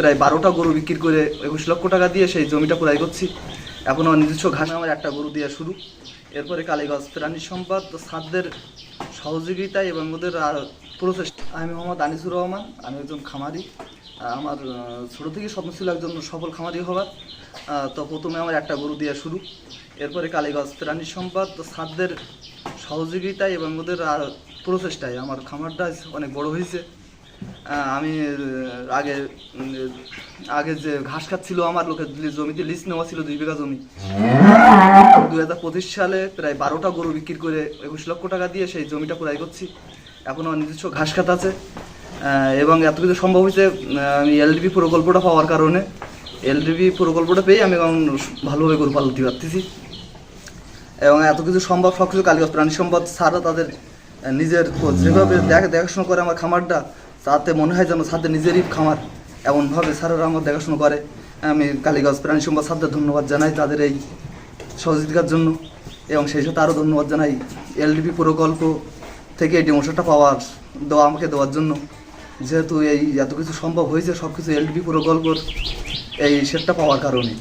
প্রায় বারোটা গরু বিক্রি করে একুশ লক্ষ টাকা দিয়ে সেই জমিটা ক্রয় করছি। এখন আমার নিজস্ব ঘাসে আমার একটা গরু দেওয়া শুরু। এরপরে কালীগঞ্জ প্রাণী সম্পদ সাধ্যের সহযোগিতায় এবং ওদের আর প্রচেষ্টা। আমি মোহাম্মদ আনিসুর রহমান, আমি একজন খামারি। আমার ছোটো থেকে স্বপ্ন ছিল একজন সফল খামারি হওয়ার তো প্রথমে আমার একটা গরু দেওয়া শুরু। এরপরে কালীগঞ্জ প্রাণী সম্পদ সাধ্যের সহযোগিতায় এবং ওদের আর প্রচেষ্টায়। আমার খামারটা অনেক বড় হয়েছে। আমি আগে আগে যে ঘাস খাচ্ছিল আমার লোকের জমিতে, লিস্ট নেওয়া ছিল দুই বিঘা জমি। দুই হাজার পঁচিশ সালে প্রায় বারোটা গরু বিক্রি করে একুশ লক্ষ টাকা দিয়ে সেই জমিটা ক্রয় করছি। এখন আমার নিজস্ব ঘাস খাত আছে। এবং এত কিছু সম্ভব হয়েছে আমি এলডিপি প্রকল্পটা পাওয়ার কারণে। এলডিপি প্রকল্পটা পেয়ে আমি এখন ভালোভাবে গরু পালতে পারতেছি এবং এত কিছু সম্ভব সব কিছু কালীগঞ্জ প্রাণী সম্পদ ছাড়া তাদের নিজের যেভাবে দেখ দেখাশোনা করে আমার খামারটা তাতে মনে হয় যেন সাথে নিজেরই খামার। এমনভাবে স্যারেরা আমার দেখাশোনা করে। আমি কালীগঞ্জ প্রাণী সম্পদ স্যারদের ধন্যবাদ জানাই তাদের এই সহযোগিতার জন্য। এবং সেই সাথে আরও ধন্যবাদ জানাই এলডিপি প্রকল্প থেকে এই ডিমোশনটা পাওয়ার দেওয়া আমাকে দেওয়ার জন্য। যেহেতু এই এত কিছু সম্ভব হয়েছে সব কিছু এলডিপি প্রকল্পর এই সেটটা পাওয়ার কারণে।